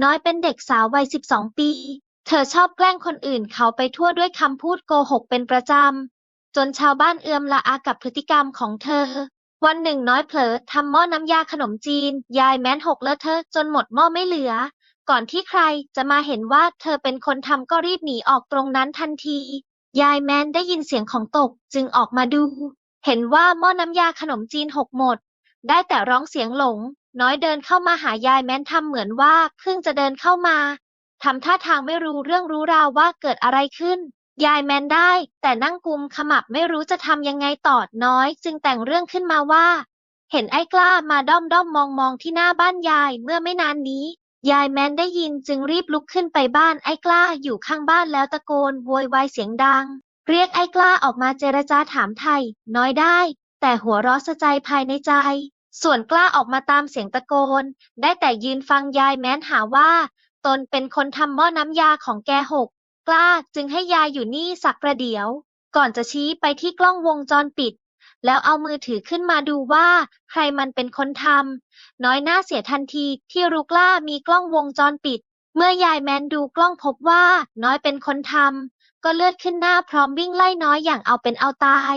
น้อยเป็นเด็กสาววัย12ปี เธอชอบแกล้งคนอื่นเขาไปทั่วด้วยคำพูดโกหกเป็นประจำ จนชาวบ้านเอือมละอากับพฤติกรรมของเธอ วันหนึ่งน้อยเผลอทำหม้อน้ำยาขนมจีน ยายแม้นหกเลอะเทอะจนหมดหม้อไม่เหลือ ก่อนที่ใครจะมาเห็นว่าเธอเป็นคนทำก็รีบหนีออกตรงนั้นทันที ยายแม้นได้ยินเสียงของตกจึงออกมาดู เห็นว่าหม้อน้ำยาขนมจีนหกหมด ได้แต่ร้องเสียงหลง น้อยเดินเข้ามาหายายแม้นทำเหมือนว่าเพิ่งจะเดินเข้ามาทำท่าทางไม่รู้เรื่องรู้ราวว่าเกิดอะไรขึ้น ยายแมนได้ แต่นั่งกุมขมับไม่รู้จะทำยังไงต่อน้อย จึงแต่งเรื่องขึ้นมาว่า เห็นไอ้กล้ามาด้อมด้อมมองมองที่หน้าบ้านยายเมื่อไม่นานนี้ ยายแมนได้ยินจึงรีบลุกขึ้นไปบ้านไอ้กล้าอยู่ข้างบ้านแล้วตะโกนโวยวายเสียงดัง เรียกไอ้กล้าออกมาเจรจาถามไทย น้อยได้ แต่หัวเราะสะใจภายในใจ ส่วนกล้าออกมาตามเสียงตะโกน ได้แต่ยืนฟังยายแม้นหาว่า ตนเป็นคนทำหม้อน้ำยาของแกหก กล้าจึงให้ยายอยู่นี่สักประเดี๋ยว ก่อนจะชี้ไปที่กล้องวงจรปิด แล้วเอามือถือขึ้นมาดูว่า ใครมันเป็นคนทำน้อยหน้าเสียทันทีที่รู้กล้ามีกล้องวงจรปิด เมื่อยายแมนดูกล้องพบว่าน้อยเป็นคนทำก็เลือดขึ้นหน้าพร้อมวิ่งไล่น้อยอย่างเอาเป็นเอาตาย